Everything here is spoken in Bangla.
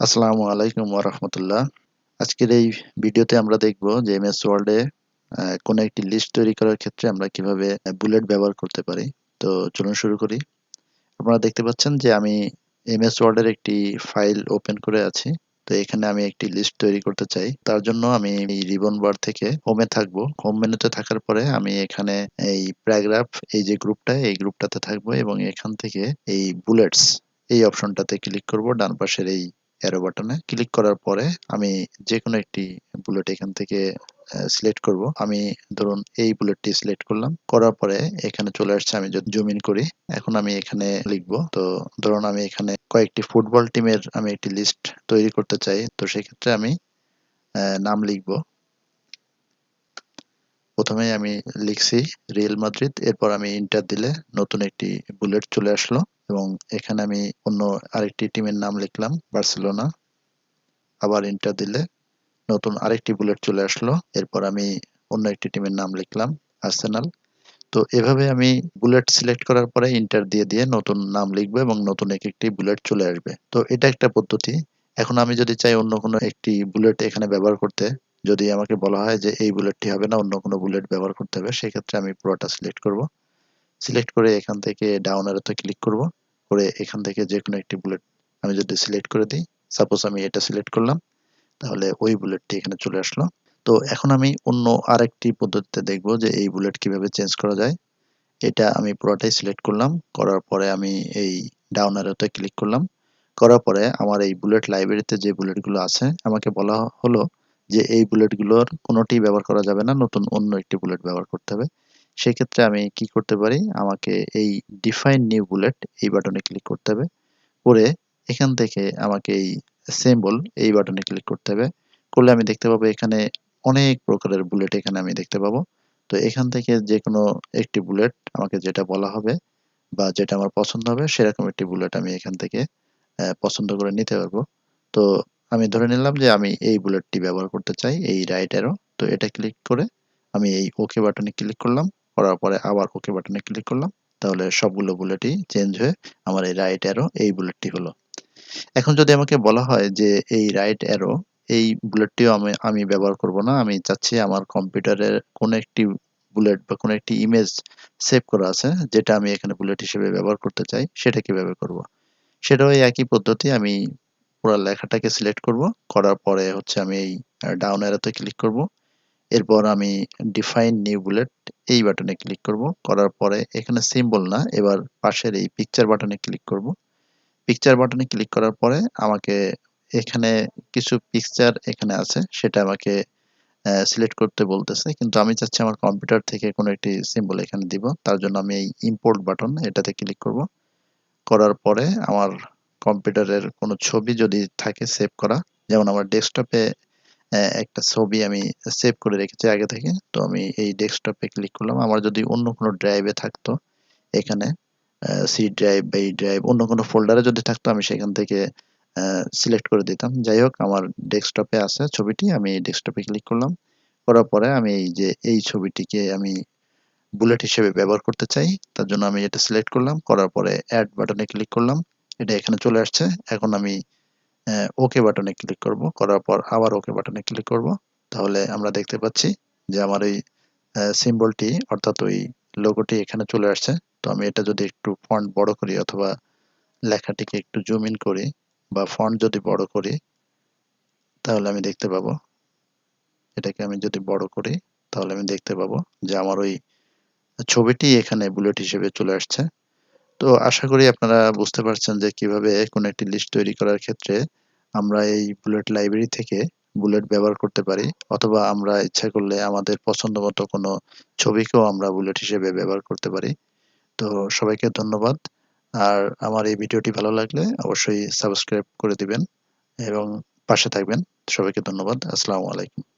আসসালামু আলাইকুম ওরহমতুল্লাহ আজকের এই ভিডিওতে আমরা দেখব যে এমএস ওয়ার্ডে কোনো একটি লিস্ট তৈরি করার ক্ষেত্রে আমরা কীভাবে বুলেট ব্যবহার করতে পারি। তো চলুন শুরু করি। আপনারা দেখতে পাচ্ছেন যে আমি এমএস ওয়ার্ডের একটি ফাইল ওপেন করে আছি। তো এখানে আমি একটি লিস্ট তৈরি করতে চাই। তার জন্য আমি এই রিবন বার থেকে হোমে থাকব। হোম মেনুতে থাকার পরে আমি এখানে এই প্যারাগ্রাফ এই যে গ্রুপটা এই গ্রুপটাতে থাকব এবং এখান থেকে এই বুলেটস এই অপশনটাতে ক্লিক করব। ডান পাশের এই অ্যারো বাটনে ক্লিক করার পরে আমি যে কোনো একটি বুলেট এখান থেকে সিলেক্ট করব। আমি ধরুন এই বুলেটটি সিলেক্ট করলাম। করার পরে এখানে চলে আসছে আমি যদি জুম ইন করি, এখন আমি এখানে লিখব। তো ধরুন আমি এখানে কয়েকটি ফুটবল টিমের আমি একটি লিস্ট তৈরি করতে চাই। তো সেক্ষেত্রে আমি নাম লিখব। প্রথমে আমি লিখছি রিয়েল মাদ্রিদ এরপর আমি ইন্টার দিলে নতুন একটি বুলেট চলে আসলো। এবং এখানে আমি অন্য আরেকটি টিমের নাম লিখলাম, বার্সেলোনা। আবার ইন্টার দিলে নতুন আরেকটি বুলেট চলে আসলো, এরপর আমি অন্য একটি টিমের নাম লিখলাম আর্সেনাল তো এভাবে আমি বুলেট সিলেক্ট করার পরে ইন্টার দিয়ে দিয়ে নতুন নাম লিখব এবং নতুন এক একটি বুলেট চলে আসবে। তো এটা একটা পদ্ধতি। এখন আমি যদি চাই অন্য কোনো একটি বুলেট এখানে ব্যবহার করতে, যদি আমাকে বলা হয় যে এই বুলেটটি হবে না, অন্য কোনো বুলেট ব্যবহার করতে হবে, সেক্ষেত্রে আমি পুরোটা সিলেক্ট করব। সিলেক্ট করে এখান থেকে ডাউন এরোতে ক্লিক করব। করে এখান থেকে যে কোনো একটি বুলেট আমি যদি সিলেক্ট করে দিই সাপোজ আমি এটা সিলেক্ট করলাম, তাহলে ওই বুলেটটি এখানে চলে আসলো। তো এখন আমি অন্য আরেকটি পদ্ধতিতে দেখব যে এই বুলেট কীভাবে চেঞ্জ করা যায়। এটা আমি পুরোটাই সিলেক্ট করলাম, করার পরে আমি এই ডাউন আরোতে ক্লিক করলাম। করার পরে আমার এই বুলেট লাইব্রেরিতে যে বুলেটগুলো আছে, আমাকে বলা হলো যে এই বুলেটগুলোর কোনোটি ব্যবহার করা যাবে না, নতুন অন্য একটি বুলেট ব্যবহার করতে হবে। সেক্ষেত্রে আমি কি করতে পারি? আমাকে এই ডিফাইন নিউ বুলেট এই বাটনে ক্লিক করতে হবে। করে এখান থেকে আমাকে এই সিম্বল এই বাটনে ক্লিক করতে হবে। করলে আমি দেখতে পাবো এখানে অনেক প্রকারের বুলেট এখানে আমি দেখতে পাবো। তো এখান থেকে যে কোনো একটি বুলেট আমাকে যেটা বলা হবে বা যেটা আমার পছন্দ হবে, সেরকম একটি বুলেট আমি এখান থেকে পছন্দ করে নিতে পারব। তো আমি ধরে নিলাম যে আমি এই বুলেটটি ব্যবহার করতে চাই, এই রাইট তো এটা ক্লিক করে আমি এই ওকে বাটনে ক্লিক করলাম। করার পরে আবার ওকে বাটনে ক্লিক করলাম। তাহলে সবগুলো বুলেটই চেঞ্জ হয়ে আমার এই রাইট অ্যারো এই বুলেটটি হলো। এখন যদি আমাকে বলা হয় যে এই রাইট অ্যারো এই বুলেটটিও আমি আমি ব্যবহার করব না। আমি চাচ্ছি আমার কম্পিউটারের কোনো একটি বুলেট বা কোনো একটি ইমেজ সেভ করা আছে, যেটা আমি এখানে বুলেট হিসেবে ব্যবহার করতে চাই, সেটা কীভাবে করব? সেটাও এই একই পদ্ধতি, আমি পুরো লেখাটাকে সিলেক্ট করব। করার পরে হচ্ছে আমি এই ডাউন অ্যারোতে ক্লিক করব। এরপর আমি ডিফাইন নিউ বুলেট এই বাটনে ক্লিক করব। করার পরে এখানে সিম্বল না, এবার পাশের এই পিকচার বাটনে ক্লিক করব। পিকচার বাটনে ক্লিক করার পরে আমাকে এখানে কিছু পিকচার এখানে আছে, সেটা আমাকে সিলেক্ট করতে বলতেছে। কিন্তু আমি চাচ্ছি আমার কম্পিউটার থেকে কোনো একটি সিম্বল এখানে দিব। তার জন্য আমি এই ইম্পোর্ট বাটন এটাতে ক্লিক করব। করার পরে আমার কম্পিউটারের কোনো ছবি যদি থাকে সেভ করা, যেমন আমার ডেস্কটপে একটা ছবি আমি সেভ করে রেখেছি আগে থেকে। তো আমি এই ডেস্কটপে ক্লিক করলাম। আমার যদি অন্য কোনো ড্রাইভে থাকতো এখানে সি ড্রাইভ বা ড্রাইভ অন্য কোনো ফোল্ডারে যদি থাকতো, আমি সেখান থেকে সিলেক্ট করে দিতাম। যাই হোক, আমার ডেস্কটপে আছে ছবিটি, আমি ডেস্কটপে ক্লিক করলাম। করার পরে আমি এই যে, এই ছবিটিকে আমি বুলেট হিসেবে ব্যবহার করতে চাই, তার জন্য আমি এটা সিলেক্ট করলাম। করার পরে অ্যাড বাটনে ক্লিক করলাম। এটা এখানে চলে আসছে। এখন আমি ওকে বাটনে ক্লিক করব। করার পর আবার ওকে বাটনে ক্লিক করব। তাহলে আমরা দেখতে পাচ্ছি যে আমার এই সিম্বলটি অর্থাৎ ওই লোগোটি এখানে চলে আসছে। তো আমি এটা যদি একটু ফন্ট বড় করি অথবা লেখাটিকে একটু জুম ইন করি বা ফন্ট যদি বড় করি, তাহলে আমি দেখতে পাবো। এটাকে আমি যদি বড় করি, তাহলে আমি দেখতে পাবো যে আমার ওই ছবিটি এখানে বুলেট হিসেবে চলে আসছে। তো আশা করি আপনারা বুঝতে পারছেন যে কীভাবে কোনো একটি লিস্ট তৈরি করার ক্ষেত্রে আমরা এই বুলেট লাইব্রেরি থেকে বুলেট ব্যবহার করতে পারি, অথবা আমরা ইচ্ছা করলে আমাদের পছন্দ মতো কোনো ছবিকেও আমরা বুলেট হিসেবে ব্যবহার করতে পারি। তো সবাইকে ধন্যবাদ। আর আমার এই ভিডিওটি ভালো লাগলে অবশ্যই সাবস্ক্রাইব করে দিবেন এবং পাশে থাকবেন। সবাইকে ধন্যবাদ। আসসালামু আলাইকুম।